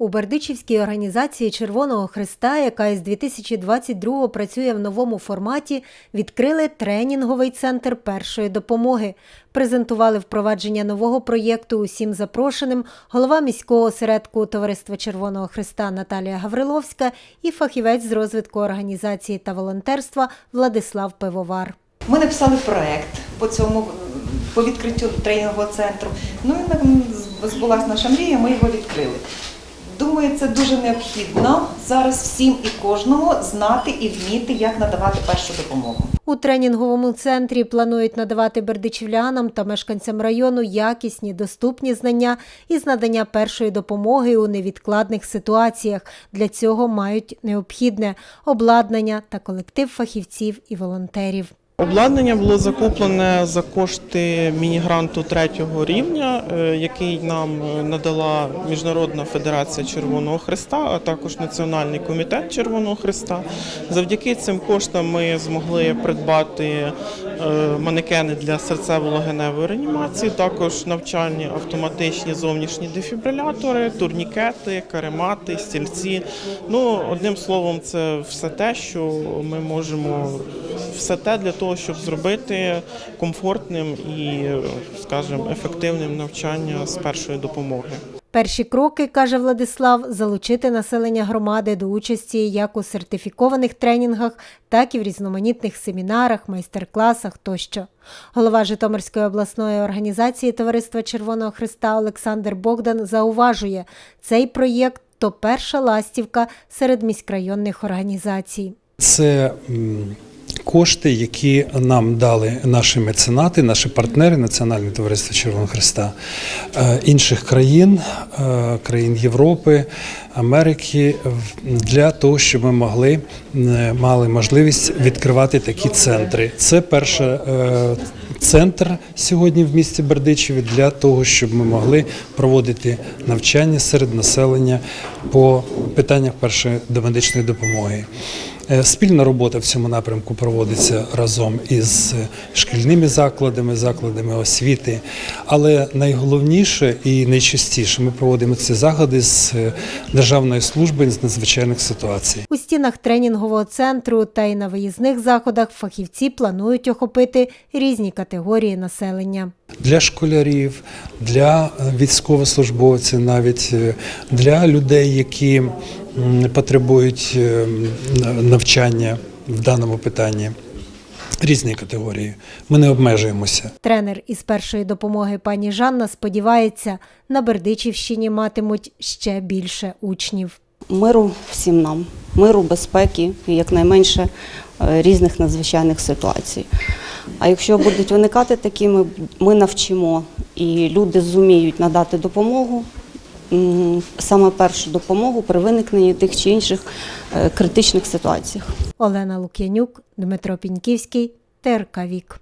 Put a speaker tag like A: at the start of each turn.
A: У Бердичівській організації Червоного Христа, яка із 2022 працює в новому форматі, відкрили тренінговий центр першої допомоги. Презентували впровадження нового проєкту усім запрошеним голова міського осередку Товариства Червоного Христа Наталія Гавриловська і фахівець з розвитку організації та волонтерства Владислав Пивовар.
B: Ми написали проект по цьому по відкриттю тренінгового центру. Ну і збулася наша мрія, ми його відкрили. Думаю, це дуже необхідно зараз всім і кожному знати і вміти, як надавати першу допомогу.
A: У тренінговому центрі планують надавати бердичівлянам та мешканцям району якісні доступні знання із надання першої допомоги у невідкладних ситуаціях. Для цього мають необхідне обладнання та колектив фахівців і волонтерів.
C: Обладнання було закуплене за кошти міні-гранту третього рівня, е, який нам е, надала Міжнародна федерація Червоного Христа, а також Національний комітет Червоного Христа. Завдяки цим коштам ми змогли придбати е, манекени для серцево-легеневої реанімації, також навчальні автоматичні зовнішні дефібрилятори, турнікети, каремати, стільці. Ну, одним словом, це все те, що ми можемо, все те для того, щоб зробити комфортним і, скажімо, ефективним навчання з першої допомоги.
A: Перші кроки, каже Владислав, залучити населення громади до участі як у сертифікованих тренінгах, так і в різноманітних семінарах, майстер-класах тощо. Голова Житомирської обласної організації Товариства Червоного Христа Олександр Богдан зауважує, цей проєкт то перша ластівка серед міськрайонних організацій.
D: Це кошти, які нам дали наші меценати, наші партнери Національне товариство Червоного Христа е, інших країн, е, країн Європи, Америки, для того, щоб ми могли е, мали можливість відкривати такі центри. Це перший е, центр сьогодні в місті Бердичеві для того, щоб ми могли проводити навчання серед населення по питаннях першої домедичної допомоги. Е, Спільна робота в цьому напрямку проводиться разом із е, шкільними закладами, закладами освіти. Але найголовніше і найчастіше ми проводимо ці заходи з е, Державної служби з надзвичайних ситуацій.
A: У стінах тренінгового центру та й на виїзних заходах фахівці планують охопити різні категорії населення.
D: Для школярів, для військовослужбовців, навіть для людей, які потребують е, навчання в даному питанні. Різні категорії. Ми не обмежуємося.
A: Тренер із першої допомоги пані Жанна сподівається, на Бердичівщині матимуть ще більше учнів.
E: миру всім нам, миру, безпеки і якнайменше е, різних надзвичайних ситуацій. А якщо будуть виникати такі, ми, ми навчимо і люди зуміють надати допомогу, саме першу допомогу при виникненні тих чи інших е, критичних ситуаціях.
A: Олена Лук'янюк, Дмитро Піньківський, ТРК Вік.